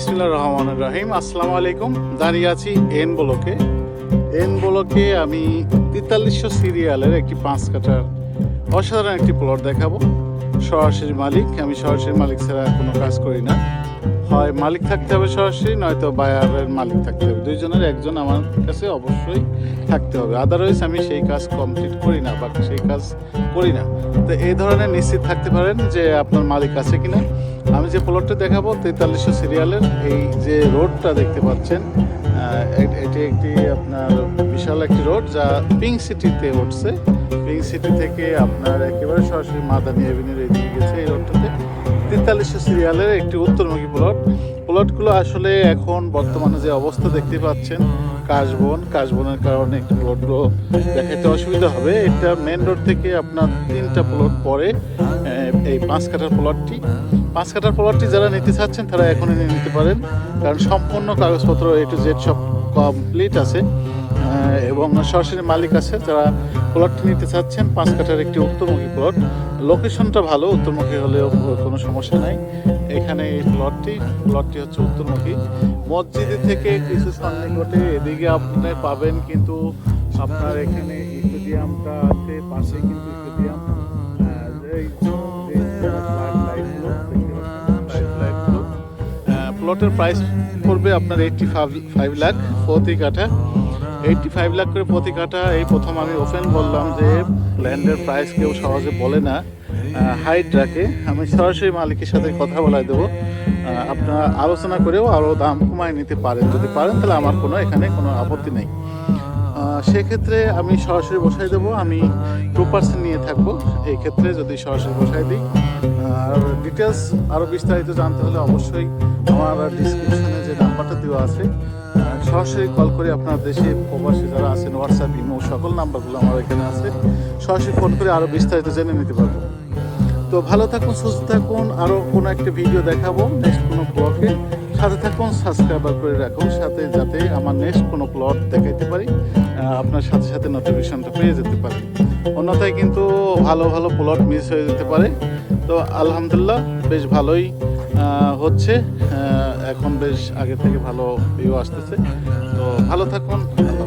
বিসমুল্লাহ রহমান রাহিম। আসসালামু আলাইকুম। দাঁড়িয়ে আছি এন ব্লকে। এন ব্লকে আমি তেতাল্লিশশো সিরিয়ালের একটি পাঁচ কাটার অসাধারণ একটি প্লট দেখাবো। সরাসরি মালিক। আমি সরাসরি মালিক ছাড়া কোনো কাজ করি না। হয় মালিক থাকতে হবে সরাসরি, নয়তো বায়ারের মালিক থাকতে হবে। দুইজনের, একজন আমার কাছে অবশ্যই থাকতে হবে। আদারওয়াইজ আমি সেই কাজ কমপ্লিট করি না বা সেই কাজ করি না। তো এই ধরনের নিশ্চিত থাকতে পারেন যে আপনার মালিক আছে কিনা। আমি যে প্লটটা দেখাবো তেতাল্লিশশো সিরিয়ালের এই যে রোডটা দেখতে পাচ্ছেন এটি একটি আপনার বিশাল একটি রোড যা পিঙ্ক সিটিতে উঠছে। পিঙ্ক সিটি থেকে আপনার একেবারে সরাসরি মাদানি এভিনিউর এদিকে গেছে এই রোডটাতে। তেতাল্লিশশো সিরিয়ালের একটি উত্তরমুখী প্লট প্লটগুলো আসলে এখন বর্তমানে যে অবস্থা দেখতে পাচ্ছেন, কাশবন, কাশবনের কারণে একটু প্লটগুলো দেখাতে অসুবিধা হবে। এটা মেন রোড থেকে আপনার তিনটা প্লট পরে এই পাঁচ কাঠার প্লটটি পাঁচ কাঠার প্লটটি যারা নিতে চাচ্ছেন, তারা এখনই নিতে পারেন। কারণ সম্পূর্ণ কাগজপত্র এ টু জেড সব কমপ্লিট আছে। এবং সরাসরি মালিক আছে, যারা প্লটটি নিতে চাচ্ছেন, পাঁচ কাঠার একটি উত্তরমুখী প্লট লোকেশনটা ভালো, উত্তরমুখী হলেও কোনো সমস্যা নাই। এখানে এই প্লটটি প্লটটি হচ্ছে উত্তরমুখী। মসজিদ থেকে কিছু সন্নিকটে এদিকে আপনি পাবেন কিন্তু আপনার এখানে স্টেডিয়ামটা আছে, পাশে কিন্তু স্টেডিয়াম প্লটের প্রাইস পড়বে আপনার এইটটি ফাইভ লাখ প্রতি কাঠা। এইটটি ফাইভ লাখ করে প্রতি কাঠা এই প্রথম আমি ওপেন বললাম যে ল্যান্ডের প্রাইস কেউ সহজে বলে না। হাইট রাখে। আমি সরাসরি মালিকের সাথে কথা বলাই দেবো। আপনারা আলোচনা করেও আরও দাম কমায় নিতে পারেন। যদি পারেন তাহলে আমার কোনো, এখানে কোনো আপত্তি নেই। সেক্ষেত্রে আমি সরাসরি বসাই দেবো। আমি টু পার্সেন্ট নিয়ে থাকব। এই ক্ষেত্রে যদি সরাসরি বসাই দিই। আর ডিটেলস আরও বিস্তারিত জানতে হলে অবশ্যই আমার ডিসক্রিপশনে যে নাম্বারটা দেওয়া আছে সরাসরি কল করে, আপনার দেশে প্রবাসী যারা আছেন হোয়াটসঅ্যাপ ইমো সকল নাম্বারগুলো আমার এখানে আছে। সরাসরি ফোন করে আরও বিস্তারিত জেনে নিতে পারব। তো ভালো থাকুন, সুস্থ থাকুন আরও কোনো একটা ভিডিও দেখাবো নেক্সট কোনো ব্লগে সাথে থাকুন সাবস্ক্রাইবার করে রাখুন, সাথে যাতে আমার নেক্সট কোনো প্লট দেখাইতে পারি আপনার সাথে সাথে নোটিফিকেশনটা পেয়ে যেতে পারি। অন্যথায় কিন্তু ভালো ভালো প্লট মিস হয়ে যেতে পারে। তো আলহামদুলিল্লাহ, বেশ ভালোই হচ্ছে এখন বেশ আগে থেকে ভালো ভিউ আসতেছে। তো ভালো থাকুন আল্লাহ